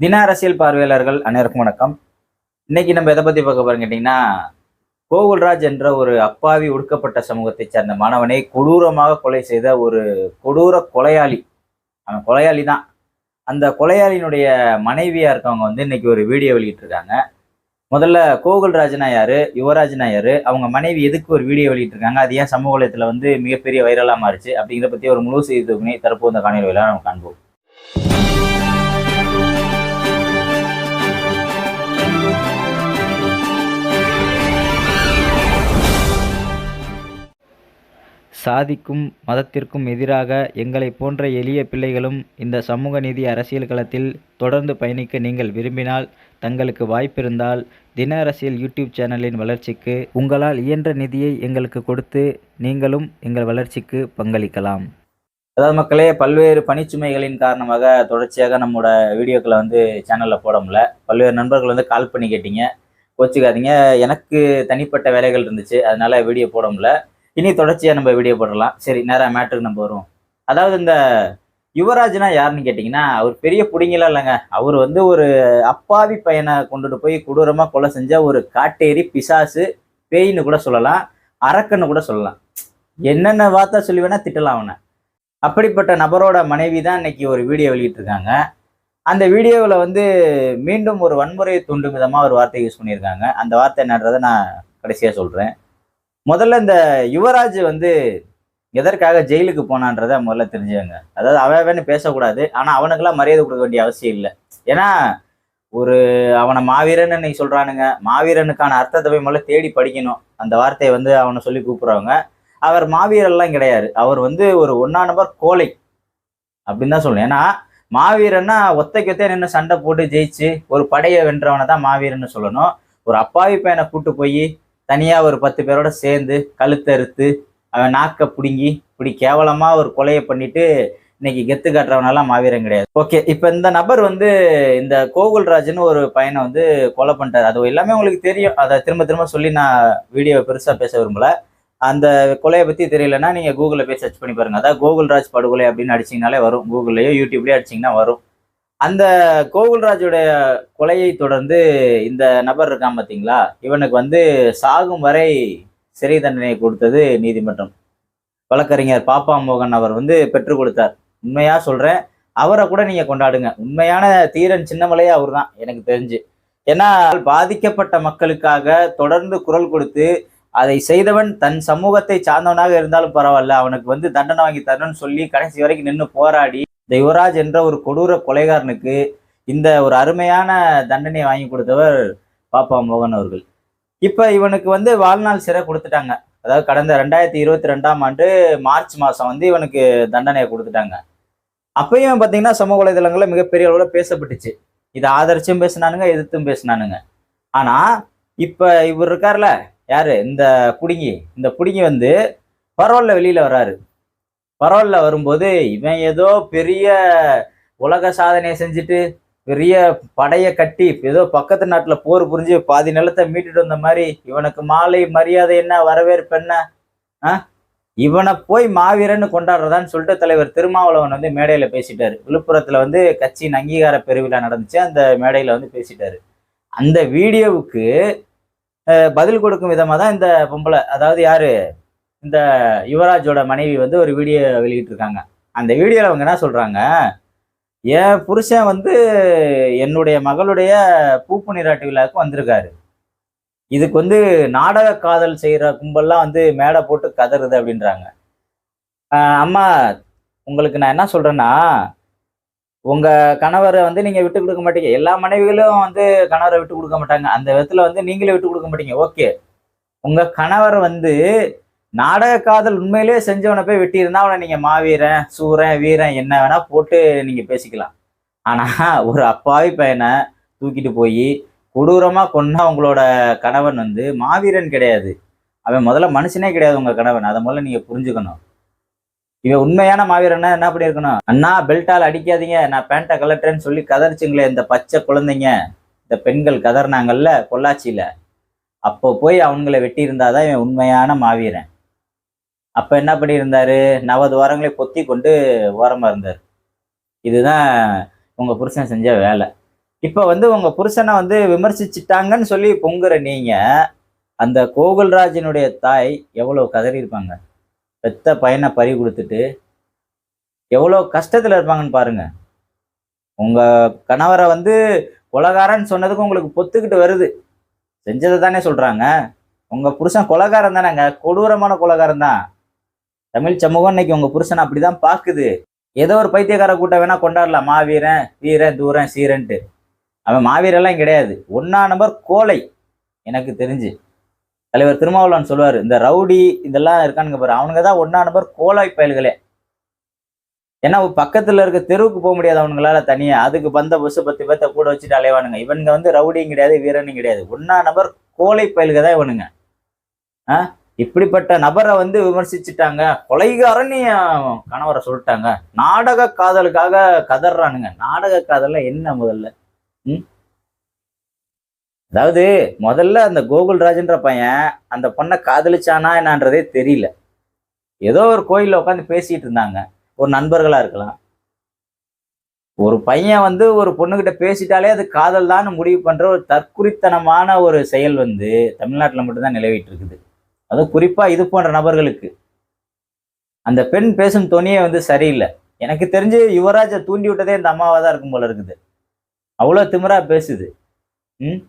தின அரசியல் பார்வையாளர்கள் அனைவருக்கும் வணக்கம். இன்னைக்கு நம்ம எதை பத்தி பார்க்க போறோம் கேட்டீங்கன்னா கோகுல்ராஜ் என்ற ஒரு அப்பாவி ஒடுக்கப்பட்ட சமூகத்தை சேர்ந்த மாணவனை கொடூரமாக கொலை செய்த ஒரு கொடூர கொலையாளி. அவன் கொலையாளி தான். அந்த கொலையாளியினுடைய மனைவியா இருக்கவங்க வந்து இன்னைக்கு ஒரு வீடியோ வெளியிட்டிருக்காங்க. முதல்ல கோகுல்ராஜ்னா யாரு யுவராஜ்னா யாரு அவங்க மனைவி எதுக்கு ஒரு வீடியோ வெளியிட்டிருக்காங்க அது ஏன் சமூக வலைத்துல வந்து மிகப்பெரிய வைரலா மாறிச்சு அப்படிங்கிறத பத்தி ஒரு முழு செய்தி தொகுப்பினை தற்போது இந்த காணொலியில நம்ம காண்போம். சாதிக்கும் மதத்திற்கும் எதிராக எங்களைப் போன்ற எளிய பிள்ளைகளும் இந்த சமூக நீதி அரசியல் களத்தில் தொடர்ந்து பயணிக்க நீங்கள் விரும்பினால் தங்களுக்கு வாய்ப்பிருந்தால் தின அரசியல் யூடியூப் சேனலின் வளர்ச்சிக்கு உங்களால் இயன்ற நிதியை எங்களுக்கு கொடுத்து நீங்களும் எங்கள் வளர்ச்சிக்கு பங்களிக்கலாம். அதாவது மக்களே பல்வேறு பணிச்சுமைகளின் காரணமாக தொடர்ச்சியாக நம்மளோட வீடியோக்களை வந்து சேனலில் போட முடியல. பல்வேறு நண்பர்கள் வந்து கால் பண்ணி கேட்டீங்க. கோச்சிக்காதீங்க. எனக்கு தனிப்பட்ட வேலைகள் இருந்துச்சு. அதனால வீடியோ போட முடியல. இனி தொடர்ச்சியாக நம்ம வீடியோ போடலாம். சரி நேராக மேட்ருக்கு நம்ம வருவோம். அதாவது இந்த யுவராஜ்னா யாருன்னு கேட்டிங்கன்னா அவர் பெரிய பிடிங்கலாம் இல்லைங்க. அவர் வந்து ஒரு அப்பாவி பையனை கொண்டுட்டு போய் கொடூரமாக கொலை செஞ்ச ஒரு காட்டேரி பிசாசு பேயின்னு கூட சொல்லலாம். அரக்கன்னு கூட சொல்லலாம். என்னென்ன வார்த்தை சொல்லி வேணா திட்டலாம் அவனை. அப்படிப்பட்ட நபரோட மனைவி தான் இன்னைக்கு ஒரு வீடியோ வெளியிட்டிருக்காங்க. அந்த வீடியோவில் வந்து மீண்டும் ஒரு வன்முறையை தூண்டும் விதமாக ஒரு வார்த்தை யூஸ் பண்ணியிருக்காங்க. அந்த வார்த்தை என்னன்றதை நான் கடைசியாக சொல்கிறேன் முதல்ல இந்த யுவராஜ் வந்து எதற்காக ஜெயிலுக்கு போனான்றத முதல்ல தெரிஞ்சுங்க அதாவது அவன்னு பேசக்கூடாது. ஆனால் அவனுக்கெல்லாம் மரியாதை கொடுக்க வேண்டிய அவசியம் இல்லை. ஏன்னா ஒரு அவனை மாவீரன் இன்னைக்கு சொல்கிறானுங்க மாவீரனுக்கான அர்த்தத்தை போய் முதல்ல தேடி படிக்கணும். அந்த வார்த்தையை வந்து அவனை சொல்லி கூப்பிட்றவங்க. அவர் மாவீரன்லாம் கிடையாது. அவர் வந்து ஒரு ஒன்றா நம்பர் கோலை அப்படின்னு தான் சொல்லணும். ஏன்னா மாவீரன்னா ஒத்தைக்கு ஒத்தைய நின்று சண்டை போட்டு ஜெயிச்சு ஒரு படையை வென்றவனை தான் மாவீரன்னு சொல்லணும். ஒரு அப்பாவி பையனை கூட்டு போய் தனியாக ஒரு பத்து பேரோட சேர்ந்து கழுத்தறுத்து அவன் நாக்கை பிடுங்கி இப்படி கேவலமாக ஒரு கொலையை பண்ணிட்டு இன்னைக்கு கெத்து காட்டுறவனெல்லாம் மாவீரன் கிடையாது. ஓகே இப்போ இந்த நபர் வந்து இந்த கோகுல்ராஜ்னு ஒரு பையனை வந்து கொலை பண்ணிட்டார். அது எல்லாமே உங்களுக்கு தெரியும். அதை திரும்ப திரும்ப சொல்லி நான் வீடியோ பெருசாக பேச விரும்பலை. அந்த கொலையை பற்றி தெரியலன்னா நீங்கள் கூகுளில் போய் சர்ச் பண்ணி பாருங்க. அதாவது கோகுல்ராஜ் படுகொலை அப்படின்னு அடிச்சிங்கனாலே வரும். கூகுள்லயோ யூடியூப்லேயோ அடிச்சிங்கன்னா வரும். அந்த கோகுல்ராஜுடைய கொலையை தொடர்ந்து இந்த நபர் இருக்கான் பார்த்தீங்களா இவனுக்கு வந்து சாகும் வரை சிறை தண்டனை கொடுத்தது நீதிமன்றம். வழக்கறிஞர் பாப்பா மோகன் அவர் வந்து பெற்றுக் கொடுத்தார். உண்மையா சொல்றேன் அவரை கூட நீங்க கொண்டாடுங்க. உண்மையான தீரன் சின்னமலையே அவர் தான் எனக்கு தெரிஞ்சு. ஏன்னா பாதிக்கப்பட்ட மக்களுக்காக தொடர்ந்து குரல் கொடுத்து அதை செய்தவன் தன் சமூகத்தை சார்ந்தவனாக இருந்தாலும் பரவாயில்ல. அவனுக்கு வந்து தண்டனை வாங்கி தரணும்னு சொல்லி கடைசி வரைக்கும் நின்று போராடி இந்த யுவராஜ் என்ற ஒரு கொடூர கொலைகாரனுக்கு இந்த ஒரு அருமையான தண்டனையை வாங்கி கொடுத்தவர் பாப்பா மோகன் அவர்கள். இப்போ இவனுக்கு வந்து வாழ்நாள் சிறை கொடுத்துட்டாங்க. அதாவது கடந்த ரெண்டாயிரத்தி இருபத்தி ரெண்டாம் ஆண்டு மார்ச் மாதம் வந்து இவனுக்கு தண்டனையை கொடுத்துட்டாங்க. அப்பயும் பார்த்தீங்கன்னா சமூக வலைதளங்களில் மிகப்பெரிய அளவில் பேசப்பட்டுச்சு. இதை ஆதரிச்சும் பேசினானுங்க எதிர்த்தும் பேசினானுங்க. ஆனால் இப்போ இவர் இருக்கார்ல யாரு? இந்த குடிங்கி. இந்த குடிங்கி வந்து பரவாயில்ல வெளியில் வராரு பரவாயில்ல வரும்போது இவன் ஏதோ பெரிய உலக சாதனையை செஞ்சுட்டு பெரிய படையை கட்டி ஏதோ பக்கத்து நாட்டில் போர் புரிஞ்சு பாதி நிலத்தை மீட்டுட்டு வந்த மாதிரி இவனுக்கு மாலை மரியாதை என்ன வரவேற்பு என்ன ஆ? இவனை போய் மாவீரன்னு கொண்டாடுறதான்னு சொல்லிட்டு தலைவர் திருமாவளவன் வந்து மேடையில் பேசிட்டாரு. விழுப்புரத்தில் வந்து கட்சியின் அங்கீகார பெருவிழா நடந்துச்சு. அந்த மேடையில் வந்து பேசிட்டாரு. அந்த வீடியோவுக்கு பதில் கொடுக்கும் விதமாக தான் இந்த பொம்பளை அதாவது யாரு? இந்த யுவராஜோட மனைவி வந்து ஒரு வீடியோ வெளியிட்டிருக்காங்க. அந்த வீடியோவில் அவங்க என்ன சொல்கிறாங்க என் புருஷன் வந்து என்னுடைய மகளுடைய பூப்பு நீராட்டு விழாவுக்கு வந்திருக்காரு. இதுக்கு வந்து நாடக காதல் செய்கிற கும்பல்லாம் வந்து மேடை போட்டு கதறுது அப்படின்றாங்க. அம்மா உங்களுக்கு நான் என்ன சொல்கிறேன்னா உங்கள் கணவரை வந்து நீங்கள் விட்டு கொடுக்க மாட்டீங்க. எல்லா மனைவிகளும் வந்து கணவரை விட்டு கொடுக்க மாட்டாங்க. அந்த விதத்தில் வந்து நீங்களே விட்டு கொடுக்க மாட்டீங்க. ஓகே. உங்கள் கணவர் வந்து நாடக காதல் உண்மையிலேயே செஞ்சவனை போய் வெட்டியிருந்தா அவனை நீங்கள் மாவீரன் சூரன் வீரன் என்ன வேணால் போட்டு நீங்கள் பேசிக்கலாம். ஆனால் ஒரு அப்பாவி பையனை தூக்கிட்டு போய் கொடூரமாக கொன்னா உங்களோட கணவன் வந்து மாவீரன் கிடையாது. அவன் முதல்ல மனுஷனே கிடையாது உங்கள் கணவன். அதை முதல்ல நீங்கள் புரிஞ்சுக்கணும். இவன் உண்மையான மாவீரன்னா என்ன பண்ணியிருக்கணும் அண்ணா பெல்ட்டால் அடிக்காதீங்க. நான் பேண்ட்டை கலட்டுறேன்னு சொல்லி கதறிச்சுங்களே இந்த பச்சை குழந்தைங்க. இந்த பெண்கள் கதறினாங்கல்ல பொள்ளாச்சியில். அப்போ போய் அவங்கள வெட்டியிருந்தாதான் இவன் உண்மையான மாவீரன். அப்போ என்ன பண்ணியிருந்தாரு? நவது வாரங்களை பொத்தி கொண்டு ஓரமாக இருந்தார். இதுதான் உங்கள் புருஷன் செஞ்ச வேலை. இப்போ வந்து உங்கள் புருஷனை வந்து விமர்சிச்சிட்டாங்கன்னு சொல்லி பொங்குற நீங்கள் அந்த கோகுல்ராஜனுடைய தாய் எவ்வளோ கதறி இருப்பாங்க பெத்த பையனை பறி கொடுத்துட்டு எவ்வளோ கஷ்டத்தில் இருப்பாங்கன்னு பாருங்கள் உங்கள் கணவரை வந்து கொலகாரன்னு சொன்னதுக்கு உங்களுக்கு பொத்துக்கிட்டு வருது. செஞ்சதை தானே சொல்கிறாங்க உங்கள் புருஷன் கொலகாரம் தானேங்க. கொடூரமான கொலகாரம் தான். தமிழ் சமூகம் இன்னைக்கு உங்க புருஷன் அப்படிதான் பாக்குது ஏதோ ஒரு பைத்தியக்கார கூட்டம் வேணா கொண்டாடலாம். மாவீரன் வீரன் தூரன் சீரன்ட்டு. அவன் மாவீரெல்லாம் கிடையாது. ஒன்னா நம்பர் கோலை எனக்கு தெரிஞ்சு. தலைவர் திருமாவளவன் சொல்லுவார் இந்த ரவுடி இதெல்லாம் இருக்கானுங்க பாரு. அவனுங்க தான் ஒன்னா நம்பர் கோலை பயல்களே. ஏன்னா பக்கத்துல இருக்க தெருவுக்கு போக முடியாது அவனுங்களால தனியா. அதுக்கு பந்த பஸ் பத்து பேர்த்த கூட வச்சுட்டு அலைவானுங்க. இவனுங்க வந்து ரவுடியும் கிடையாது வீரனும் கிடையாது. ஒன்னா நம்பர் கோலை பயல்க தான் இவனுங்க. ஆ? இப்படிப்பட்ட நபரை வந்து விமர்சிச்சுட்டாங்க. கொலைகாரன்னு கணவரை சொல்லிட்டாங்க. நாடக காதலுக்காக கதறானுங்க நாடக காதல்ல என்ன முதல்ல? ம்? அதாவது முதல்ல அந்த கோகுல்ராஜ்ன்ற பையன் அந்த பொண்ணை காதலிச்சானா என்னன்றதே தெரியல. ஏதோ ஒரு கோயிலில் உட்காந்து பேசிட்டு இருந்தாங்க. ஒரு நண்பர்களாக இருக்கலாம். ஒரு பையன் வந்து ஒரு பொண்ணுக்கிட்ட பேசிட்டாலே அது காதல் தான் முடிவு பண்ணுற ஒரு தற்குறித்தனமான ஒரு செயல் வந்து தமிழ்நாட்டில் மட்டும்தான் நிலவிட்டு இருக்குது. அதுவும் குறிப்பாக இது போன்ற நபர்களுக்கு. அந்த பெண் பேசும் துணியே வந்து சரியில்லை. எனக்கு தெரிஞ்சு யுவராஜை தூண்டி விட்டதே இந்த அம்மாவாக தான் இருக்கும் போல இருக்குது. அவ்வளோ திமிராக பேசுது. ம்?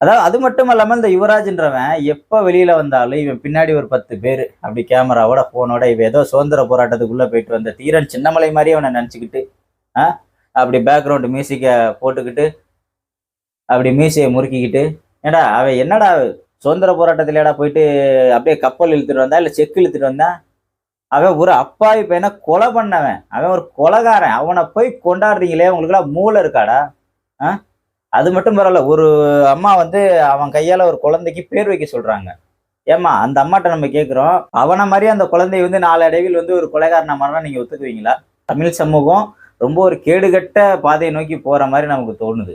அதாவது அது மட்டும் இல்லாமல் இந்த யுவராஜ்ன்றவன் எப்போ வெளியில் வந்தாலும் இவன் பின்னாடி ஒரு பத்து பேர் அப்படி கேமராவோட ஃபோனோட இவன் ஏதோ சுதந்திர போராட்டத்துக்குள்ளே போயிட்டு வந்த தீரன் சின்னமலை மாதிரி அவனை நினச்சிக்கிட்டு ஆ? அப்படி பேக்ரவுண்டு மியூசிக்கை போட்டுக்கிட்டு அப்படி மியூசியை முறுக்கிக்கிட்டு ஏடா அவன் என்னடா சுதந்திர போராட்டத்திலேடா போயிட்டு அப்படியே கப்பல் இழுத்துட்டு வந்தா இல்லை செக்கு இழுத்துட்டு வந்தா அவன் ஒரு அப்பாவி பையனை கொலை பண்ணவன். அவன் ஒரு கொலைகாரன். அவனை போய் கொண்டாடுறீங்களே உங்களுக்குலாம் மூளை இருக்காடா? ஆ? அது மட்டும் பரவாயில்ல. ஒரு அம்மா வந்து அவன் கையால் ஒரு குழந்தைக்கு பேர் வைக்க சொல்கிறாங்க ஏம்மா அந்த அம்மாட்ட நம்ம கேட்குறோம் அவனை மாதிரி அந்த குழந்தை வந்து நாளடைவில் வந்து ஒரு கொலைகாரன மாதிரிலாம் நீங்கள் ஒத்துக்குவீங்களா? தமிழ் சமூகம் ரொம்ப ஒரு கேடுகட்ட பாதையை நோக்கி போகிற மாதிரி நமக்கு தோணுது.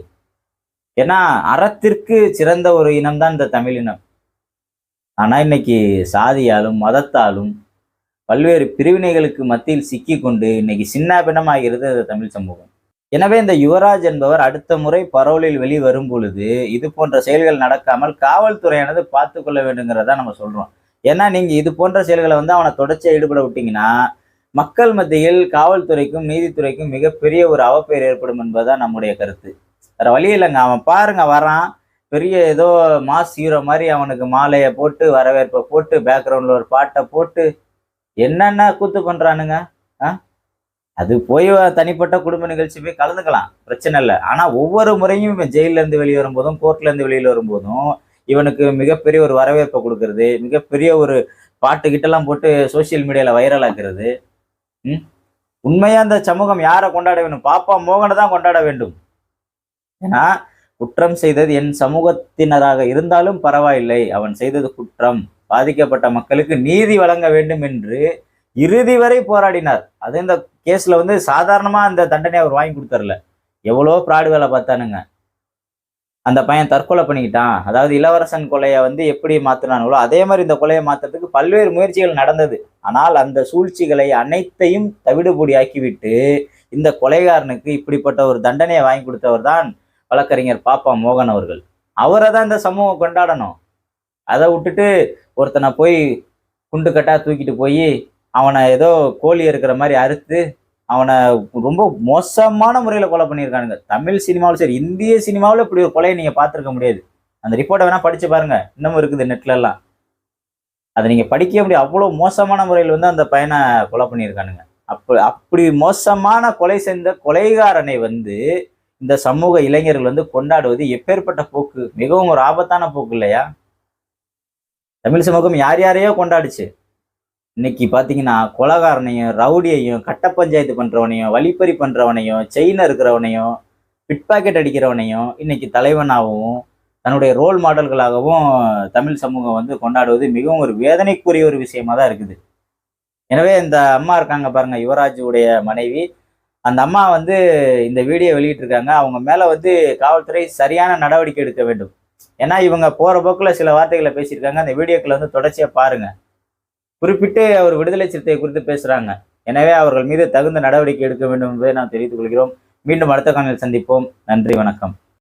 ஏன்னா அறத்திற்கு சிறந்த ஒரு இனம் தான் இந்த தமிழ் இனம். ஆனால் இன்னைக்கு சாதியாலும் மதத்தாலும் பல்வேறு பிரிவினைகளுக்கு மத்தியில் சிக்கி கொண்டு இன்னைக்கு சின்ன பின்னமாகிறது இந்த தமிழ் சமூகம். எனவே இந்த யுவராஜ் என்பவர் அடுத்த முறை பரோலில் வெளிவரும் பொழுது இது போன்ற செயல்கள் நடக்காமல் காவல்துறையானது பார்த்து கொள்ள வேண்டுங்கிறதா நம்ம சொல்றோம். ஏன்னா நீங்க இது போன்ற செயல்களை வந்து அவனை தொடர்ச்சியாக ஈடுபட விட்டீங்கன்னா மக்கள் மத்தியில் காவல்துறைக்கும் நீதித்துறைக்கும் மிகப்பெரிய ஒரு அவப்பெயர் ஏற்படும் என்பதுதான் நம்முடைய கருத்து. வேறு வழி இல்லைங்க. அவன் பாருங்க வரான். பெரிய ஏதோ மாஸ் ஹீரோ மாதிரி அவனுக்கு மாலையை போட்டு வரவேற்பை போட்டு பேக்ரவுண்டில் ஒரு பாட்டை போட்டு என்னென்ன கூத்து பண்ணுறானுங்க ஆ? அது போய் தனிப்பட்ட குடும்ப நிகழ்ச்சி போய் கலந்துக்கலாம். பிரச்சனை இல்லை. ஆனால் ஒவ்வொரு முறையும் இவன் ஜெயிலேருந்து வெளியே வரும்போதும் கோர்ட்லேருந்து வெளியில் வரும்போதும் இவனுக்கு மிகப்பெரிய ஒரு வரவேற்பை கொடுக்கறது மிகப்பெரிய ஒரு பாட்டு கிட்டலாம் போட்டு சோசியல் மீடியாவில் வைரல் ஆக்குறது. ம்? உண்மையாக அந்த சமூகம் யாரை கொண்டாட வேண்டும் பாப்பா மோகனை தான் கொண்டாட வேண்டும். ஏன்னா குற்றம் செய்தது என் சமூகத்தினராக இருந்தாலும் பரவாயில்லை. அவன் செய்தது குற்றம். பாதிக்கப்பட்ட மக்களுக்கு நீதி வழங்க வேண்டும் என்று இறுதி வரை போராடினார். அது இந்த கேஸில் வந்து சாதாரணமாக அந்த தண்டனையை அவர் வாங்கி கொடுத்தரல. எவ்வளோ பிராடு வேலை பார்த்தானுங்க. அந்த பையன் தற்கொலை பண்ணிக்கிட்டான். அதாவது இளவரசன் கொலையை வந்து எப்படி மாற்றினானுங்களோ அதே மாதிரி இந்த கொலையை மாற்றுறதுக்கு பல்வேறு முயற்சிகள் நடந்தது. ஆனால் அந்த சூழ்ச்சிகளை அனைத்தையும் தவிடுபொடி ஆக்கிவிட்டு இந்த கொலைகாரனுக்கு இப்படிப்பட்ட ஒரு தண்டனையை வாங்கி கொடுத்தவர் தான் வழக்கறிஞர் பாப்பா மோகன் அவர்கள். அவரை தான் இந்த சமூகம் கொண்டாடணும். அதை விட்டுட்டு ஒருத்தனை போய் குண்டு கட்டாக தூக்கிட்டு போய் அவனை ஏதோ கோழி இருக்கிற மாதிரி அறுத்து அவனை ரொம்ப மோசமான முறையில் கொலை பண்ணியிருக்கானுங்க. தமிழ் சினிமாவில் சரி இந்திய சினிமாவில் இப்படி ஒரு கொலையை நீங்கள் பார்த்துருக்க முடியாது. அந்த ரிப்போர்ட்டை வேணால் படித்து பாருங்கள் இன்னமும் இருக்குது நெட்லலாம் அதை நீங்கள் படிக்க முடியாது அவ்வளோ மோசமான முறையில் வந்து அந்த பையனை கொலை பண்ணியிருக்கானுங்க. அப்போ அப்படி மோசமான கொலை செய்த கொலைகாரனை வந்து இந்த சமூக இளைஞர்கள் வந்து கொண்டாடுவது எப்பேற்பட்ட போக்கு? மிகவும் ஒரு ஆபத்தான போக்கு இல்லையா? தமிழ் சமூகம் யார் யாரையோ கொண்டாடுச்சு. இன்னைக்கு பார்த்தீங்கன்னா கொலகாரனையும் ரவுடியையும் கட்ட பஞ்சாயத்து பண்ணுறவனையும் வழிப்பறி பண்ணுறவனையும் செயின் இருக்கிறவனையும் பிட் பாக்கெட் அடிக்கிறவனையும் இன்னைக்கு தலைவனாகவும் தன்னுடைய ரோல் மாடல்களாகவும் தமிழ் சமூகம் வந்து கொண்டாடுவது மிகவும் ஒரு வேதனைக்குரிய ஒரு விஷயமா தான் இருக்குது. எனவே இந்த அம்மா இருக்காங்க பாருங்க யுவராஜுடைய மனைவி. அந்த அம்மா வந்து இந்த வீடியோ வெளியிட்டிருக்காங்க. அவங்க மேலே வந்து காவல்துறை சரியான நடவடிக்கை எடுக்க வேண்டும். ஏன்னா இவங்க போகிற போக்கில் சில வார்த்தைகளை பேசியிருக்காங்க. அந்த வீடியோக்களை வந்து தொடர்ச்சியாக பாருங்கள் குறிப்பிட்டு அவர் விடுதலை சிறுத்தை குறித்து பேசுகிறாங்க எனவே அவர்கள் மீது தகுந்த நடவடிக்கை எடுக்க வேண்டும் என்பதை நாம் தெரிவித்துக் கொள்கிறோம். மீண்டும் அடுத்த காணொலியில் சந்திப்போம். நன்றி வணக்கம்.